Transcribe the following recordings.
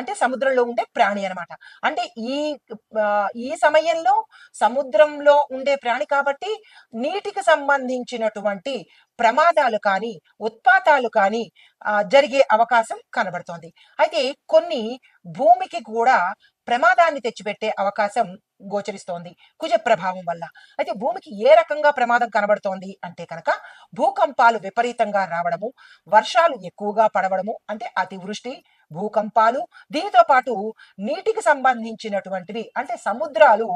అంటే సముద్రంలో ఉండే ప్రాణి అన్నమాట. అంటే ఈ ఈ సమయంలో సముద్రంలో ఉండే ప్రాణి కాబట్టి నీటికి సంబంధించినటువంటి ప్రమాదాలు కానీ ఉత్పాతాలు కానీ జరిగే అవకాశం కనబడుతోంది. అయితే కొన్ని భూమికి కూడా ప్రమాదాన్ని తెచ్చిపెట్టే అవకాశం గోచరిస్తోంది కుజ ప్రభావం వల్ల. అయితే భూమికి ఏ రకంగా ప్రమాదం కనబడుతోంది అంటే కనుక భూకంపాలు విపరీతంగా రావడము వర్షాలు ఎక్కువగా పడవడము అంటే అతివృష్టి భూకంపాలు దీనితో పాటు నీటికి సంబంధించినటువంటివి అంటే సముద్రాలు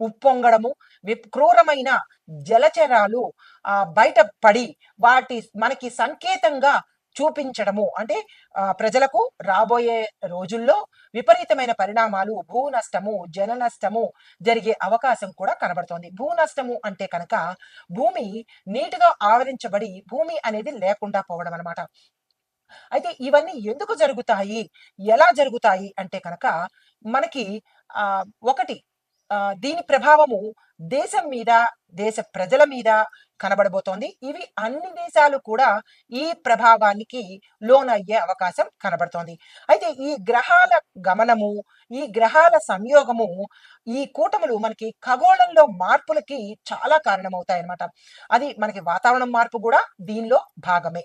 ఉప్పొంగడము క్రూరమైన జలచరాలు ఆ బయట పడి వాటి మనకి సంకేతంగా చూపించడము. అంటే ప్రజలకు రాబోయే రోజుల్లో విపరీతమైన పరిణామాలు భూ నష్టము జన నష్టము జరిగే అవకాశం కూడా కనబడుతోంది. భూ నష్టము అంటే కనుక భూమి నీటితో ఆవరించబడి భూమి అనేది లేకుండా పోవడం అన్నమాట అయితే ఇవన్నీ ఎందుకు జరుగుతాయి? ఎలా జరుగుతాయి? అంటే కనుక మనకి ఆ ఒకటి దీని ప్రభావము దేశం మీద దేశ ప్రజల మీద కనబడబోతోంది. ఇవి అన్ని దేశాలు కూడా ఈ ప్రభావానికి లోనయ్యే అవకాశం కనబడుతోంది. అయితే ఈ గ్రహాల గమనము ఈ గ్రహాల సంయోగము ఈ కూటములు మనకి ఖగోళంలో మార్పులకి చాలా కారణమవుతాయి అన్నమాట అది మనకి వాతావరణం మార్పు కూడా దీనిలో భాగమే.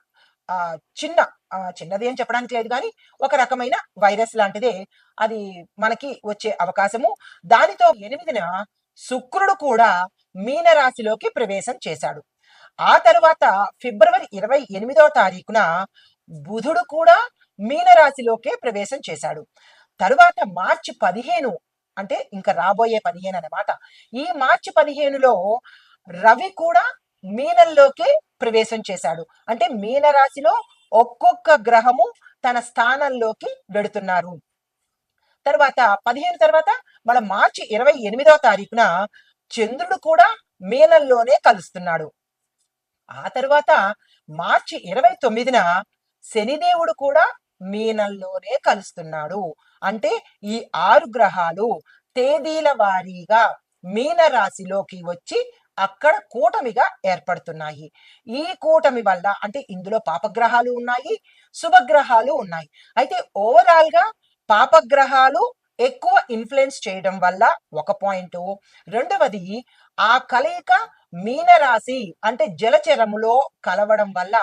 ఆ, చిన్న ఆ, చిన్నది అని చెప్పడానికి లేదు కానీ ఒక రకమైన వైరస్ లాంటిదే. అది మనకి వచ్చే అవకాశము. దానితో ఎనిమిదిన శుక్రుడు కూడా మీనరాశిలోకి ప్రవేశం చేశాడు. ఆ తరువాత ఫిబ్రవరి ఇరవై ఎనిమిదవ తారీఖున బుధుడు కూడా మీనరాశిలోకే ప్రవేశం చేశాడు. తరువాత మార్చి పదిహేను అంటే ఇంకా రాబోయే పదిహేను అన్నమాట. ఈ మార్చి పదిహేనులో రవి కూడా మీనంలోకి ప్రవేశం చేశాడు. అంటే మీనరాశిలో ఒక్కొక్క గ్రహము తన స్థానంలోకి వెడుతున్నారు. తర్వాత పదిహేను తర్వాత మన మార్చి ఇరవై ఎనిమిదవ తారీఖున చంద్రుడు కూడా మీనంలోనే కలుస్తున్నాడు. ఆ తర్వాత మార్చి ఇరవై తొమ్మిదిన శనిదేవుడు కూడా మీనంలోనే కలుస్తున్నాడు. అంటే ఈ ఆరు గ్రహాలు తేదీల వారీగా మీన రాశిలోకి వచ్చి అక్కడ కూటమిగా ఏర్పడుతున్నాయి. ఈ కూటమి వల్ల అంటే ఇందులో పాపగ్రహాలు ఉన్నాయి శుభగ్రహాలు ఉన్నాయి. అయితే ఓవరాల్గా పాపగ్రహాలు ఎక్కువ ఇన్ఫ్లుయెన్స్ చేయడం వల్ల ఒక పాయింట్ రెండవది ఆ కలయిక మీనరాశి అంటే జలచరములో కలవడం వల్ల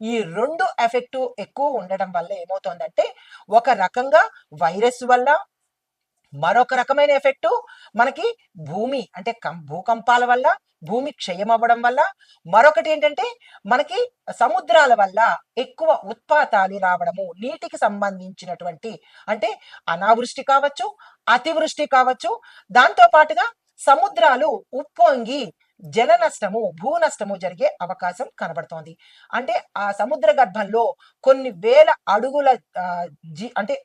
ఈ రెండు ఎఫెక్టు ఎక్కువ ఉండడం వల్ల ఏమవుతోందంటే ఒక రకంగా వైరస్ వల్ల మరొక రకమైన ఎఫెక్ట్ మనకి భూమి అంటే కం- భూకంపాల వల్ల భూమి క్షయం అవ్వడం వల్ల. మరొకటి ఏంటంటే మనకి సముద్రాల వల్ల ఎక్కువ ఉత్పాతాలు రావడము నీటికి సంబంధించినటువంటి అంటే అనావృష్టి కావచ్చు అతివృష్టి కావచ్చు. దాంతో పాటుగా సముద్రాలు ఉప్పొంగి జల నష్టము భూ నష్టము జరిగే అవకాశం కనబడుతోంది. అంటే ఆ సముద్ర గర్భంలో కొన్ని వేల అడుగుల జీ అంటే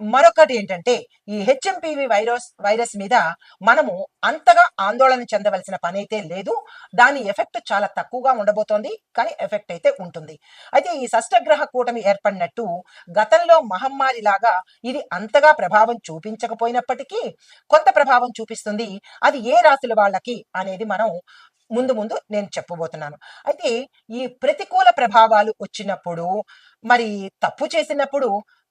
మరొకటి ఏంటంటే ఈ హెచ్ఎంపివి వైరస్ వైరస్ మీద మనము అంతగా ఆందోళన చెందవలసిన పని అయితే లేదు. దాని ఎఫెక్ట్ చాలా తక్కువగా ఉండబోతోంది కానీ ఎఫెక్ట్ అయితే ఉంటుంది. అయితే ఈ షష్టగ్రహ కూటమి ఏర్పడినట్టు గతంలో మహమ్మారి లాగా ఇది అంతగా ప్రభావం చూపించకపోయినప్పటికీ కొంత ప్రభావం చూపిస్తుంది. అది ఏ రాశుల వాళ్ళకి అనేది మనం ముందు ముందు నేను చెప్పబోతున్నాను. అయితే ఈ ప్రతికూల ప్రభావాలు వచ్చినప్పుడు మరి తప్పు చేసినప్పుడు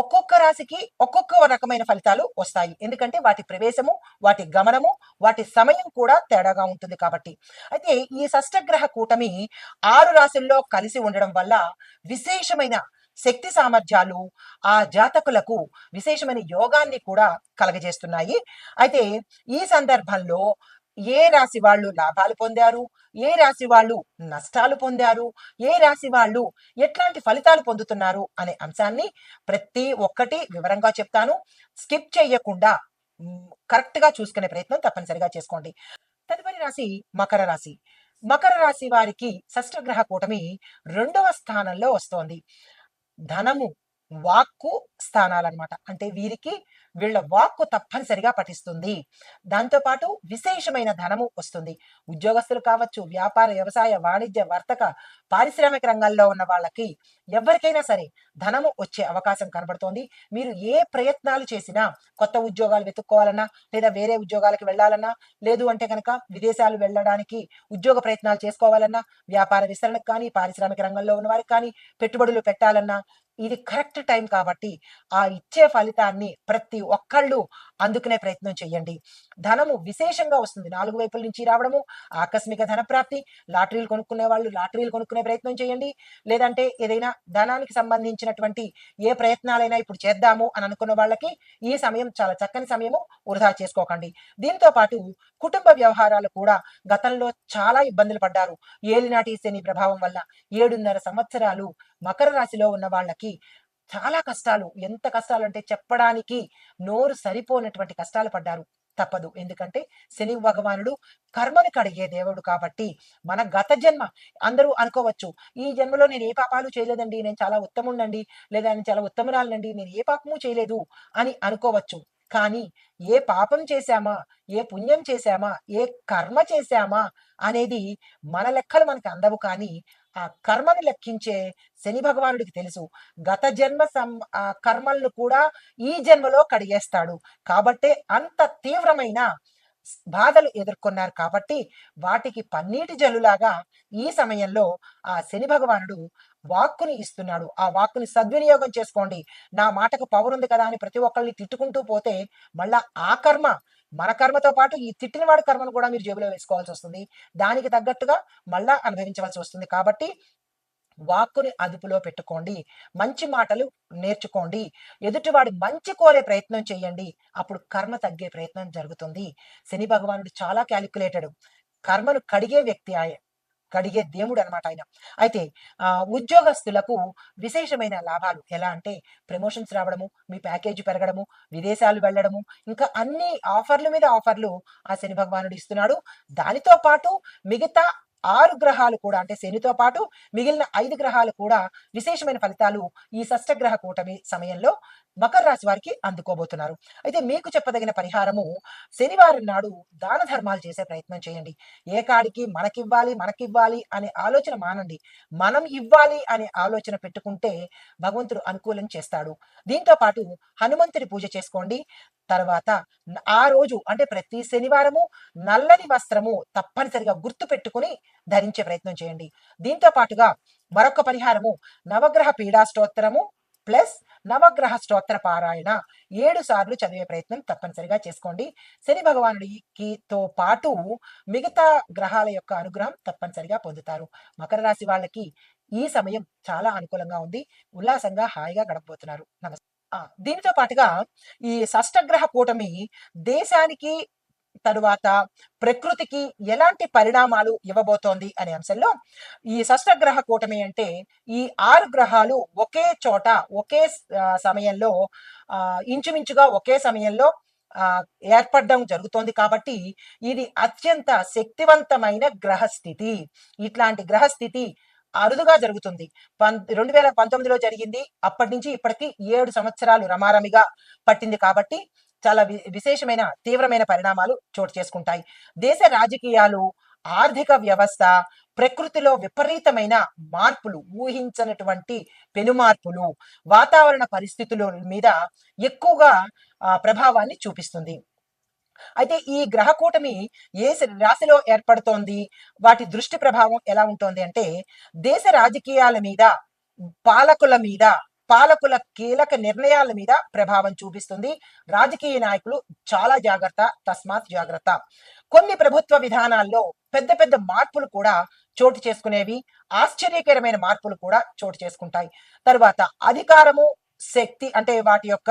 ఒక్కొక్క రాశికి ఒక్కొక్క రకమైన ఫలితాలు వస్తాయి. ఎందుకంటే వాటి ప్రవేశము వాటి గమనము వాటి సమయం కూడా తేడాగా ఉంటుంది కాబట్టి. అయితే ఈ షష్టగ్రహ కూటమి ఆరు రాశుల్లో కలిసి ఉండడం వల్ల విశేషమైన శక్తి సామర్థ్యాలు ఆ జాతకులకు విశేషమైన యోగాన్ని కూడా కలగజేస్తున్నాయి. అయితే ఈ సందర్భంలో ఏ రాశి వాళ్ళు లాభాలు పొందారు? ఏ రాశి వాళ్ళు నష్టాలు పొందారు? ఏ రాశి వాళ్ళు ఎట్లాంటి ఫలితాలు పొందుతున్నారు? అనే అంశాన్ని ప్రతి ఒక్కటి వివరంగా చెప్తాను. స్కిప్ చేయకుండా కరెక్ట్గా చూసుకునే ప్రయత్నం తప్పనిసరిగా చేసుకోండి. తదుపరి రాశి మకర రాశి. మకర రాశి వారికి షష్టగ్రహ కూటమి రెండవ స్థానంలో వస్తోంది. ధనము వాక్కు స్థానాలన్నమాట. అంటే వీరికి వీళ్ళ వాక్కు తప్పనిసరిగా పఠిస్తుంది. దాంతోపాటు విశేషమైన ధనము వస్తుంది. ఉద్యోగస్తులు కావచ్చు వ్యాపార వ్యవసాయ వాణిజ్య వర్తక పారిశ్రామిక రంగాల్లో ఉన్న వాళ్ళకి ఎవరికైనా సరే ధనము వచ్చే అవకాశం కనబడుతోంది. మీరు ఏ ప్రయత్నాలు చేసినా కొత్త ఉద్యోగాలు వెతుక్కోవాలన్నా లేదా వేరే ఉద్యోగాలకు వెళ్ళాలన్నా లేదు అంటే కనుక విదేశాలు వెళ్ళడానికి ఉద్యోగ ప్రయత్నాలు చేసుకోవాలన్నా వ్యాపార విస్తరణకు కానీ పారిశ్రామిక రంగంలో ఉన్న వారికి కానీ పెట్టుబడులు పెట్టాలన్నా ఇది కరెక్ట్ టైం కాబట్టి ఆ ఇచ్చే ఫలితాన్ని ప్రతి ఒక్కళ్ళు అందుకునే ప్రయత్నం చేయండి. ధనము విశేషంగా వస్తుంది. నాలుగు వైపుల నుంచి రావడము ఆకస్మిక ధన ప్రాప్తి లాటరీలు కొనుక్కునే వాళ్ళు లాటరీలు కొనుక్కునే ప్రయత్నం చేయండి. లేదంటే ఏదైనా ధనానికి సంబంధించినటువంటి ఏ ప్రయత్నాలైనా ఇప్పుడు చేద్దాము అని అనుకున్న వాళ్ళకి ఈ సమయం చాలా చక్కని సమయము వృధా చేసుకోకండి. దీంతో పాటు కుటుంబ వ్యవహారాలు కూడా గతంలో చాలా ఇబ్బందులు పడ్డారు. ఏలినాటి శని ప్రభావం వల్ల ఏడున్నర సంవత్సరాలు మకర రాశిలో ఉన్న వాళ్ళకి చాలా కష్టాలు. ఎంత కష్టాలు అంటే చెప్పడానికి నోరు సరిపోనటువంటి కష్టాలు పడ్డారు. తప్పదు. ఎందుకంటే శని భగవానుడు కర్మను కడిగే దేవుడు కాబట్టి మన గత జన్మ అందరూ అనుకోవచ్చు ఈ జన్మలో నేను ఏ పాపాలు చేయలేదండి నేను చాలా ఉత్తముండండి లేదా నేను చాలా ఉత్తమురాలండి నేను ఏ పాపము చేయలేదు అని అనుకోవచ్చు. కానీ ఏ పాపం చేశామా? ఏ పుణ్యం చేశామా? ఏ కర్మ చేశామా? అనేది మన లెక్కలు మనకు అందవు కానీ ఆ కర్మని లెక్కించే శని భగవానుడికి తెలుసు. గత జన్మ సం ఆ కర్మలను కూడా ఈ జన్మలో కడిగేస్తాడు. కాబట్టే అంత తీవ్రమైన బాధలు ఎదుర్కొన్నారు కాబట్టి వాటికి పన్నీటి జల్లులాగా ఈ సమయంలో ఆ శని భగవానుడు వాక్కుని ఇస్తున్నాడు. ఆ వాక్కుని సద్వినియోగం చేసుకోండి. నా మాటకు పవర్ ఉంది కదా అని ప్రతి ఒక్కరిని తిట్టుకుంటూ పోతే మళ్ళా ఆ కర్మ మన కర్మతో పాటు ఈ తిట్టిన వాడి కర్మను కూడా మీరు జేబులో వేసుకోవాల్సి వస్తుంది దానికి తగ్గట్టుగా మళ్ళా అనుభవించవలసి వస్తుంది కాబట్టి వాక్కుని అదుపులో పెట్టుకోండి. మంచి మాటలు నేర్చుకోండి. ఎదుటివాడు మంచి కోరే ప్రయత్నం చేయండి. అప్పుడు కర్మ తగ్గే ప్రయత్నం జరుగుతుంది. శని భగవానుడు చాలా క్యాలిక్యులేటెడ్. కర్మను కడిగే వ్యక్తి ఆయన కడిగే దేవుడు అనమాట ఆయన. అయితే ఆ ఉద్యోగస్తులకు విశేషమైన లాభాలు ఎలా అంటే ప్రమోషన్స్ రావడము మీ ప్యాకేజీ పెరగడము విదేశాలు వెళ్ళడము ఇంకా అన్ని ఆఫర్ల మీద ఆఫర్లు ఆ శని భగవానుడు ఇస్తున్నాడు. దానితో పాటు మిగతా ఆరు గ్రహాలు కూడా అంటే శనితో పాటు మిగిలిన ఐదు గ్రహాలు కూడా విశేషమైన ఫలితాలు ఈ షష్టగ్రహ కూటమి సమయంలో మకర రాశి వారికి అందుకోబోతున్నారు. అయితే మీకు చెప్పదగిన పరిహారము శనివారం నాడు దాన ధర్మాలు చేసే ప్రయత్నం చేయండి. ఏ కాడికి మనకివ్వాలి మనకివ్వాలి అనే ఆలోచన మానండి. మనం ఇవ్వాలి అనే ఆలోచన పెట్టుకుంటే భగవంతుడు అనుకూలం చేస్తాడు. దీంతో పాటు హనుమంతుడి పూజ చేసుకోండి. తర్వాత ఆ రోజు అంటే ప్రతి శనివారము నల్లని వస్త్రము తప్పనిసరిగా గుర్తు పెట్టుకుని ధరించే ప్రయత్నం చేయండి. దీంతో పాటుగా మరొక పరిహారము నవగ్రహ పీడా స్తోత్రము ప్లస్ నవగ్రహ స్తోత్ర పారాయణ ఏడు సార్లు చదివే ప్రయత్నం తప్పనిసరిగా చేసుకోండి. శని భగవానుడికి తో పాటు మిగతా గ్రహాల యొక్క అనుగ్రహం తప్పనిసరిగా పొందుతారు. మకర రాశి వాళ్ళకి ఈ సమయం చాలా అనుకూలంగా ఉంది. ఉల్లాసంగా హాయిగా గడపబోతున్నారు. నమస్తే దీనితో పాటుగా ఈ షష్టగ్రహ కూటమి దేశానికి తరువాత ప్రకృతికి ఎలాంటి పరిణామాలు ఇవ్వబోతోంది అనే అంశంలో ఈ షష్టగ్రహ కూటమి అంటే ఈ ఆరు గ్రహాలు ఒకే చోట ఒకే సమయంలో ఆ, ఇంచుమించుగా ఒకే సమయంలో ఆ, ఏర్పడడం జరుగుతోంది కాబట్టి ఇది అత్యంత శక్తివంతమైన గ్రహస్థితి. ఇట్లాంటి గ్రహస్థితి అరుదుగా జరుగుతుంది. పం రెండు వేల పంతొమ్మిదిలో జరిగింది. అప్పటి నుంచి ఇప్పటికి ఏడు సంవత్సరాలు రమారమిగా పట్టింది కాబట్టి చాలా వి- విశేషమైన తీవ్రమైన పరిణామాలు చోటు చేసుకుంటాయి. దేశ రాజకీయాలు ఆర్థిక వ్యవస్థ ప్రకృతిలో విపరీతమైన మార్పులు ఊహించనటువంటి పెనుమార్పులు వాతావరణ పరిస్థితుల మీద ఎక్కువగా ఆ, ప్రభావాన్ని చూపిస్తుంది. అయితే ఈ గ్రహ కూటమి ఏ స- రాశిలో ఏర్పడుతోంది? వాటి దృష్టి ప్రభావం ఎలా ఉంటుంది అంటే దేశ రాజకీయాల మీద పాలకుల మీద పాలకుల కీలక నిర్ణయాల మీద ప్రభావం చూపిస్తుంది. రాజకీయ నాయకులు చాలా జాగ్రత్త తస్మాత్ జాగ్రత్త. కొన్ని ప్రభుత్వ విధానాల్లో పెద్ద పెద్ద మార్పులు కూడా చోటు చేసుకునేవి ఆశ్చర్యకరమైన మార్పులు కూడా చోటు చేసుకుంటాయి. తర్వాత అధికారము శక్తి అంటే వాటి యొక్క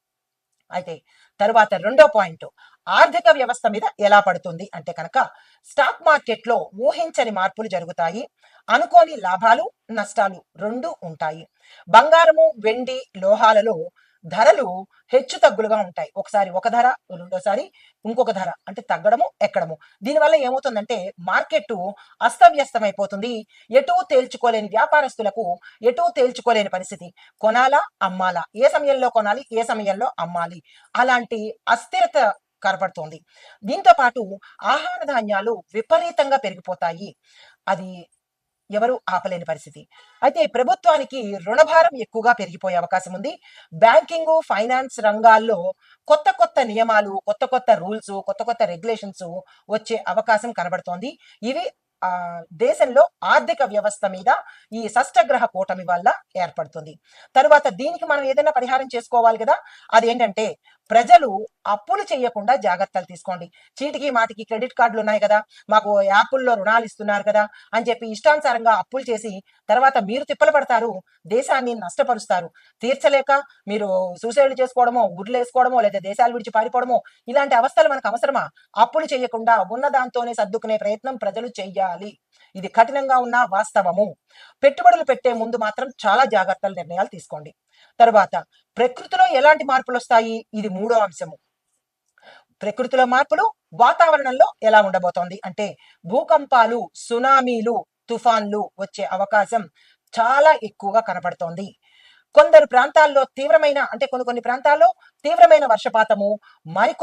అయితే తరువాత రెండో పాయింట్ ఆర్థిక వ్యవస్థ మీద ఎలా పడుతుంది? అంటే కనుక స్టాక్ మార్కెట్లో ఊహించని మార్పులు జరుగుతాయి అనుకోని లాభాలు నష్టాలు రెండు ఉంటాయి. బంగారము వెండి లోహాలలో ధరలు హెచ్చు తగ్గులుగా ఉంటాయి. ఒకసారి ఒక ధర రెండోసారి ఇంకొక ధర. అంటే తగ్గడము ఎక్కడము. దీనివల్ల ఏమవుతుందంటే మార్కెట్ అస్తవ్యస్తమైపోతుంది. ఎటూ తేల్చుకోలేని వ్యాపారస్తులకు ఎటూ తేల్చుకోలేని పరిస్థితి. కొనాలా అమ్మాలా? ఏ సమయంలో కొనాలి ఏ సమయంలో అమ్మాలి? అలాంటి అస్థిరత కనపడుతోంది దీంతో పాటు ఆహార ధాన్యాలు విపరీతంగా పెరిగిపోతాయి. అది ఎవరూ ఆపలేని పరిస్థితి. అయితే ప్రభుత్వానికి రుణభారం ఎక్కువగా పెరిగిపోయే అవకాశం ఉంది. బ్యాంకింగ్ ఫైనాన్స్ రంగాల్లో కొత్త కొత్త నియమాలు కొత్త కొత్త రూల్స్ కొత్త కొత్త రెగ్యులేషన్స్ వచ్చే అవకాశం కనబడుతోంది. ఇవి దేశంలో ఆర్థిక వ్యవస్థ మీద ఈ షష్టగ్రహ కూటమి వల్ల ఏర్పడుతుంది. తరువాత దీనికి మనం ఏదైనా పరిహారం చేసుకోవాలి కదా? అదేంటంటే ప్రజలు అప్పులు చేయకుండా జాగ్రత్తలు తీసుకోండి. చీటికి మాటికి క్రెడిట్ కార్డులు ఉన్నాయి కదా మాకు యాప్ల్లో రుణాలు ఇస్తున్నారు కదా అని చెప్పి ఇష్టానుసారంగా అప్పులు చేసి తర్వాత మీరు తిప్పలు పడతారు దేశాన్ని నష్టపరుస్తారు. తీర్చలేక మీరు సూసైడ్ చేసుకోవడమో గుడ్లు వేసుకోవడమో లేదా దేశాలు విడిచి పారిపోవడమో ఇలాంటి అవస్థలు మనకు అవసరమా? అప్పులు చేయకుండా ఉన్న దాంతోనే సర్దుకునే ప్రయత్నం ప్రజలు చెయ్యాలి ఇది కఠినంగా ఉన్న వాస్తవము. పెట్టుబడులు పెట్టే ముందు మాత్రం చాలా జాగ్రత్తలు నిర్ణయాలు తీసుకోండి. తర్వాత ప్రకృతిలో ఎలాంటి మార్పులు వస్తాయి? ఇది మూడో అంశము. ప్రకృతిలో మార్పులు వాతావరణంలో ఎలా ఉండబోతోంది? అంటే భూకంపాలు సునామీలు తుఫాన్లు వచ్చే అవకాశం చాలా ఎక్కువగా కనపడుతోంది కొందరు ప్రాంతాల్లో తీవ్రమైన అంటే కొన్ని కొన్ని ప్రాంతాల్లో తీవ్రమైన వర్షపాతము మరి